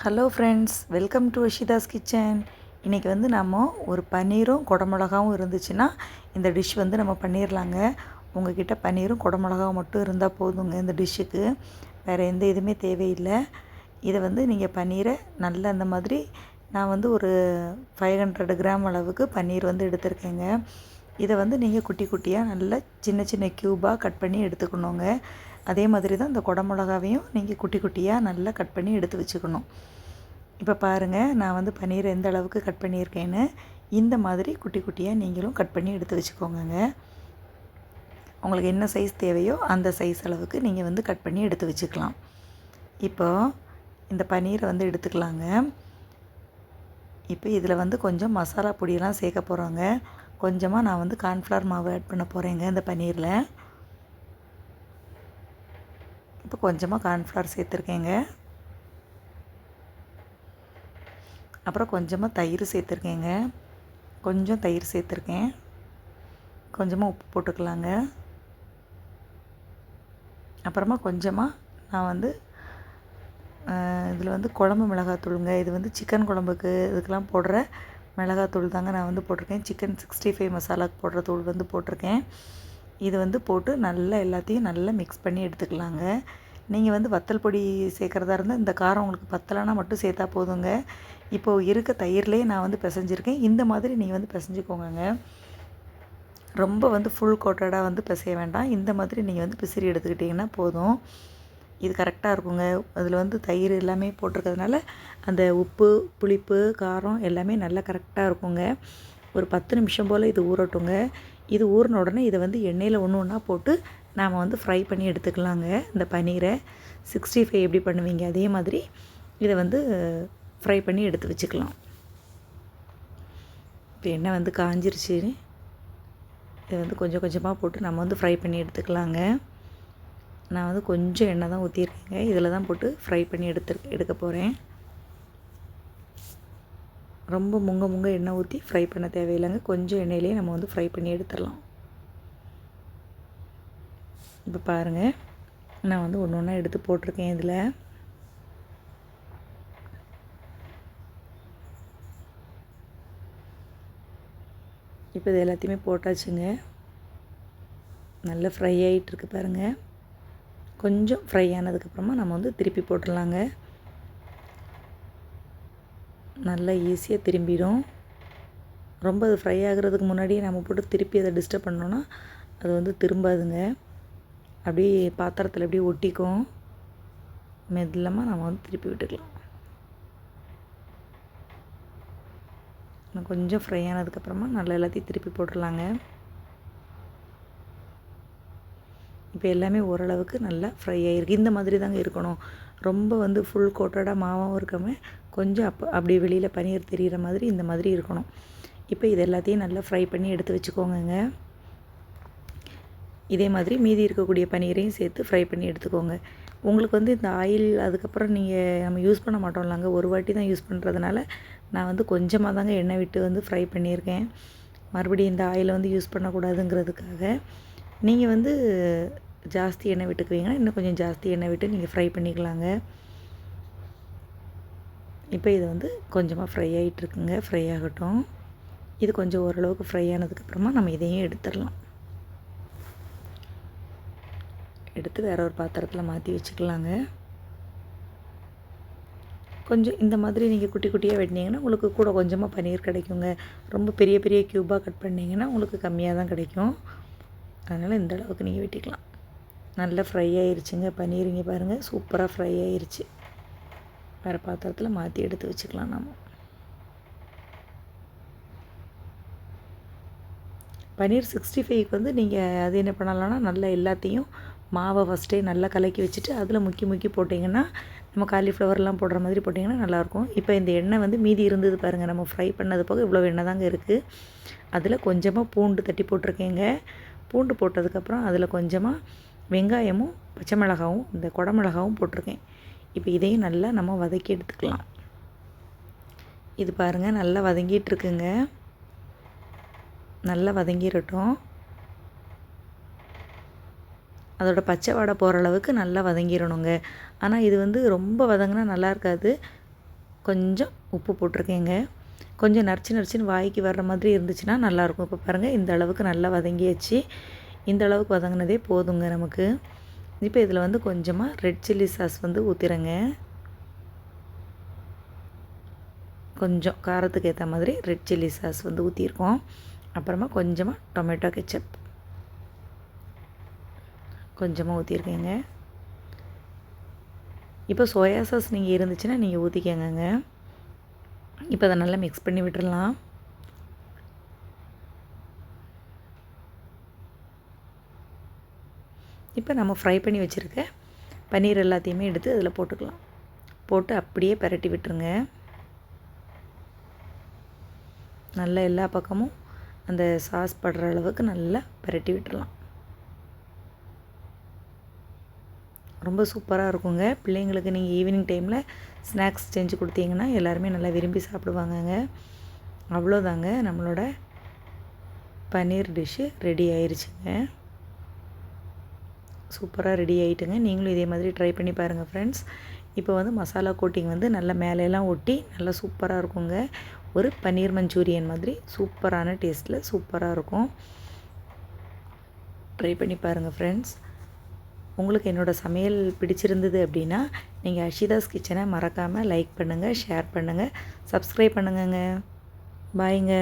Hello friends welcome to Ashitha's kitchen இன்றைக்கி வந்து நம்ம ஒரு பன்னீரும் குடமிளகாவும் இருந்துச்சுன்னா இந்த டிஷ் வந்து நம்ம பண்ணிடலாங்க உங்ககிட்ட பன்னீரும் குடமிளகாவும் மட்டும் இருந்தால் போதுங்க இந்த டிஷ்ஷுக்கு வேறு எந்த இதுவுமே தேவையில்லை. இதை வந்து நீங்கள் பன்னீரை நல்லா அந்த மாதிரி நான் வந்து ஒரு ஃபைவ் ஹண்ட்ரட் கிராம் அளவுக்கு பன்னீர் வந்து எடுத்திருக்கேங்க. இதை வந்து நீங்கள் குட்டி குட்டியாக நல்லா சின்ன சின்ன க்யூபாக கட் பண்ணி எடுத்துக்கணுங்க. அதே மாதிரி தான் இந்த குடமிளகாவையும் நீங்கள் குட்டி குட்டியாக நல்லா கட் பண்ணி எடுத்து வச்சுக்கணும். இப்போ பாருங்கள் நான் வந்து பன்னீர் எந்த அளவுக்கு கட் பண்ணியிருக்கேன்னு இந்த மாதிரி குட்டி குட்டியாக நீங்களும் கட் பண்ணி எடுத்து வச்சுக்கோங்க உங்களுக்கு என்ன சைஸ் தேவையோ அந்த சைஸ் அளவுக்கு நீங்கள் வந்து கட் பண்ணி எடுத்து வச்சுக்கலாம். இப்போது இந்த பன்னீரை வந்து எடுத்துக்கலாங்க. இப்போ இதில் வந்து கொஞ்சம் மசாலா பொடியெல்லாம் சேர்க்க போகிறோங்க கொஞ்சமாக நான் வந்து கார்ன்ஃப்ளவர் மாவு ஆட் பண்ண போகிறேங்க இந்த பன்னீரில். இப்போ கொஞ்சமாக கார்ன்ஃப்ளவர் சேர்த்துருக்கேங்க. அப்புறம் கொஞ்சமாக தயிர் சேர்த்துருக்கேங்க. கொஞ்சம் தயிர் சேர்த்துருக்கேன். கொஞ்சமாக உப்பு போட்டுக்கலாங்க. அப்புறமா கொஞ்சமாக நான் வந்து இதில் வந்து குழம்பு மிளகாத்தூளுங்க. இது வந்து சிக்கன் குழம்புக்கு இதுக்கெலாம் போடுற மிளகாத்தூள் தாங்க நான் வந்து போட்டிருக்கேன். சிக்கன் சிக்ஸ்டி ஃபைவ் மசாலாக்கு போடுற தூள் வந்து போட்டிருக்கேன். இது வந்து போட்டு நல்லா எல்லாத்தையும் நல்லா மிக்ஸ் பண்ணி எடுத்துக்கலாங்க. நீங்கள் வந்து வத்தல் பொடி சேர்க்குறதா இருந்தால் இந்த காரம் உங்களுக்கு பத்தலைனா மட்டும் சேர்த்தா போதுங்க. இப்போது இருக்க தயிர்லேயே நான் வந்து பிசைஞ்சிருக்கேன். இந்த மாதிரி நீங்கள் வந்து பிசைஞ்சிக்கோங்க ரொம்ப வந்து ஃபுல் கோட்டடாக வந்து பிசைய வேண்டாம். இந்த மாதிரி நீங்கள் வந்து பிசிறி எடுத்துக்கிட்டிங்கன்னா போதும். இது கரெக்டாக இருக்குங்க. அதில் வந்து தயிர் எல்லாமே போட்டிருக்கிறதுனால அந்த உப்பு புளிப்பு காரம் எல்லாமே நல்லா கரெக்டாக இருக்குங்க. ஒரு பத்து நிமிஷம் போல் இது ஊறட்டுங்க. இது ஊறின உடனே இதை வந்து எண்ணெயில் ஒன்று ஒன்றா போட்டு நாம் வந்து ஃப்ரை பண்ணி எடுத்துக்கலாங்க இந்த பன்னீரை. சிக்ஸ்டி ஃபைவ் எப்படி பண்ணுவீங்க? அதே மாதிரி இதை வந்து ஃப்ரை பண்ணி எடுத்து வச்சுக்கலாம். இப்போ எண்ணெய் வந்து காஞ்சிருச்சு இதை வந்து கொஞ்சம் கொஞ்சமாக போட்டு நம்ம வந்து ஃப்ரை பண்ணி எடுத்துக்கலாங்க. நான் வந்து கொஞ்சம் எண்ணெய் தான் ஊற்றிருக்கேங்க இதில் தான் போட்டு ஃப்ரை பண்ணி எடுத்து எடுக்க போகிறேன் ரொம்ப முங்க முங்க எண்ணெய் ஊற்றி ஃப்ரை பண்ண தேவையில்லைங்க. கொஞ்சம் எண்ணெயிலே நம்ம வந்து ஃப்ரை பண்ணி எடுத்துடலாம். இப்போ பாருங்கள் நான் வந்து ஒன்று ஒன்றா எடுத்து போட்டிருக்கேன் இதில். இப்போ இது எல்லாத்தையுமே போட்டாச்சுங்க. நல்லா ஃப்ரை ஆகிட்டுருக்கு பாருங்கள் கொஞ்சம் ஃப்ரை ஆனதுக்கப்புறமா நம்ம வந்து திருப்பி போட்டுடலாங்க. நல்லா ஈஸியாக திரும்பிடும். ரொம்ப அது ஃப்ரை ஆகிறதுக்கு முன்னாடியே நம்ம போட்டு திருப்பி அதை டிஸ்டர்ப் பண்ணோன்னா அது வந்து திரும்பாதுங்க. அப்படியே பாத்திரத்தில் அப்படியே ஒட்டிக்கும். மெல்லமாக நம்ம வந்து திருப்பி விட்டுக்கலாம். கொஞ்சம் ஃப்ரை ஆனதுக்கப்புறமா நல்லா எல்லாத்தையும் திருப்பி போட்டுடலாங்க. இப்போ எல்லாமே ஓரளவுக்கு நல்லா ஃப்ரை ஆகிருக்கு இந்த மாதிரி தாங்க இருக்கணும். ரொம்ப வந்து ஃபுல் கோட்டடாக மாவாகவும் இருக்காமல் கொஞ்சம் அப்போ அப்படியே வெளியில் பனீர் தெரிகிற மாதிரி இந்த மாதிரி இருக்கணும். இப்போ இது எல்லாத்தையும் நல்லா ஃப்ரை பண்ணி எடுத்து வச்சுக்கோங்க இதே மாதிரி மீதி இருக்கக்கூடிய பனீரையும் சேர்த்து ஃப்ரை பண்ணி எடுத்துக்கோங்க. உங்களுக்கு வந்து இந்த ஆயில் அதுக்கப்புறம் நீங்கள் நம்ம யூஸ் பண்ண மாட்டோம்லாங்க. ஒரு வாட்டி தான் யூஸ் பண்ணுறதுனால நான் வந்து கொஞ்சமாக தாங்க எண்ணெய் விட்டு வந்து ஃப்ரை பண்ணியிருக்கேன். மறுபடியும் இந்த ஆயிலை வந்து யூஸ் பண்ணக்கூடாதுங்கிறதுக்காக. நீங்கள் வந்து ஜாஸ்தி எண்ணெய் விட்டுக்குவீங்கன்னா இன்னும் கொஞ்சம் ஜாஸ்தி எண்ணெய் விட்டு நீங்கள் ஃப்ரை பண்ணிக்கலாங்க. இப்போ இது வந்து கொஞ்சமாக ஃப்ரை ஆகிட்டுருக்குங்க ஃப்ரை ஆகட்டும். இது கொஞ்சம் ஓரளவுக்கு ஃப்ரை ஆனதுக்கப்புறமா நம்ம இதையும் எடுத்துடலாம். எடுத்து வேற ஒரு பாத்திரத்தில் மாற்றி வச்சுக்கலாங்க. கொஞ்சம் இந்த மாதிரி நீங்கள் குட்டி குட்டியாக வெட்டினீங்கன்னா உங்களுக்கு கூட கொஞ்சமாக பன்னீர் கிடைக்குங்க. ரொம்ப பெரிய பெரிய க்யூபாக கட் பண்ணிங்கன்னா உங்களுக்கு கம்மியாக தான் கிடைக்கும். அதனால் இந்த அளவுக்கு நீங்கள் வெட்டிக்கலாம். நல்லா ஃப்ரை ஆயிருச்சுங்க. பன்னீர் இங்கே பாருங்கள் சூப்பராக ஃப்ரை ஆயிருச்சு. வேறு பாத்திரத்தில் மாற்றி எடுத்து வச்சுக்கலாம் நம்ம பன்னீர் சிக்ஸ்டி ஃபைவ்க்கு வந்து நீங்கள் அது என்ன பண்ணலாம்னா நல்லா எல்லாத்தையும் மாவை ஃபஸ்ட்டே நல்லா கலக்கி வச்சுட்டு அதில் முக்கி முக்கி போட்டிங்கன்னா நம்ம காலிஃப்ளவர்லாம் போடுற மாதிரி போட்டிங்கன்னா நல்லாயிருக்கும். இப்போ இந்த எண்ணெய் வந்து மீதி இருந்தது பாருங்கள் நம்ம ஃப்ரை பண்ணது போக இவ்வளோ எண்ணெய் தாங்க இருக்குது அதில் கொஞ்சமாக பூண்டு தட்டி போட்டிருக்கேங்க. பூண்டு போட்டதுக்கப்புறம் அதில் கொஞ்சமாக வெங்காயமும் பச்சை மிளகாவும் இந்த குடமிளகாவும் போட்டிருக்கேன். இப்போ இதையும் நல்லா நம்ம வதக்கி எடுத்துக்கலாம். இது பாருங்கள் நல்லா வதங்கிட்டு இருக்குங்க. நல்லா வதங்கிடட்டும். அதோட பச்சை வாடை போகிற அளவுக்கு நல்லா வதங்கிடணுங்க. ஆனால் இது வந்து ரொம்ப வதங்கினா நல்லா இருக்காது. கொஞ்சம் உப்பு போட்டிருக்கேங்க. கொஞ்சம் நரிச்சு நரிச்சுன்னு வாய்க்கு வர்ற மாதிரி இருந்துச்சுன்னா நல்லாயிருக்கும் இப்போ பாருங்கள் இந்த அளவுக்கு நல்லா வதங்கியாச்சு. இந்த அளவுக்கு வதங்கினதே போதுங்க நமக்கு. இப்போ இதில் வந்து கொஞ்சமாக ரெட் சில்லி சாஸ் வந்து ஊற்றிடுங்க கொஞ்சம் காரத்துக்கு ஏற்ற மாதிரி ரெட் சில்லி சாஸ் வந்து ஊற்றிருக்கோம் அப்புறமா கொஞ்சமாக டொமேட்டோ கெச்சப் கொஞ்சமாக ஊற்றிருக்கேங்க இப்போ சோயா சாஸ் நீங்கள் இருந்துச்சுன்னா நீங்கள் ஊற்றிக்கங்க இப்போ அதை நல்லா மிக்ஸ் பண்ணி விட்டுடலாம் இப்போ நம்ம ஃப்ரை பண்ணி வச்சுருக்க பன்னீர் எல்லாத்தையுமே எடுத்து அதில் போட்டுக்கலாம். போட்டு அப்படியே பரட்டி விட்டுருங்க. நல்லா எல்லா பக்கமும் அந்த சாஸ் படுற அளவுக்கு நல்லா பரட்டி விட்டுடலாம் ரொம்ப சூப்பராக இருக்குங்க. பிள்ளைங்களுக்கு நீங்கள் ஈவினிங் டைமில் ஸ்நாக்ஸ் செஞ்சு கொடுத்தீங்கன்னா எல்லாருமே நல்லா விரும்பி சாப்பிடுவாங்கங்க. அவ்வளோதாங்க நம்மளோட பன்னீர் டிஷ்ஷு ரெடி ஆயிடுச்சுங்க சூப்பராக ரெடி ஆகிட்டுங்க நீங்களும் இதே மாதிரி ட்ரை பண்ணி பாருங்கள் ஃப்ரெண்ட்ஸ் இப்போ வந்து மசாலா கோட்டிங் வந்து நல்லா மேலேலாம் ஒட்டி நல்லா சூப்பராக இருக்குங்க. ஒரு பன்னீர் மஞ்சூரியன் மாதிரி சூப்பரான டேஸ்ட்டில் சூப்பராக இருக்கும். ட்ரை பண்ணி பாருங்கள் ஃப்ரெண்ட்ஸ் உங்களுக்கு என்னோடய சமையல் பிடிச்சிருந்தது அப்படின்னா நீங்கள் அஷிதாஸ் கிச்சனை மறக்காமல் லைக் பண்ணுங்கள் ஷேர் பண்ணுங்கள் சப்ஸ்கிரைப் பண்ணுங்கங்க. பாய்ங்க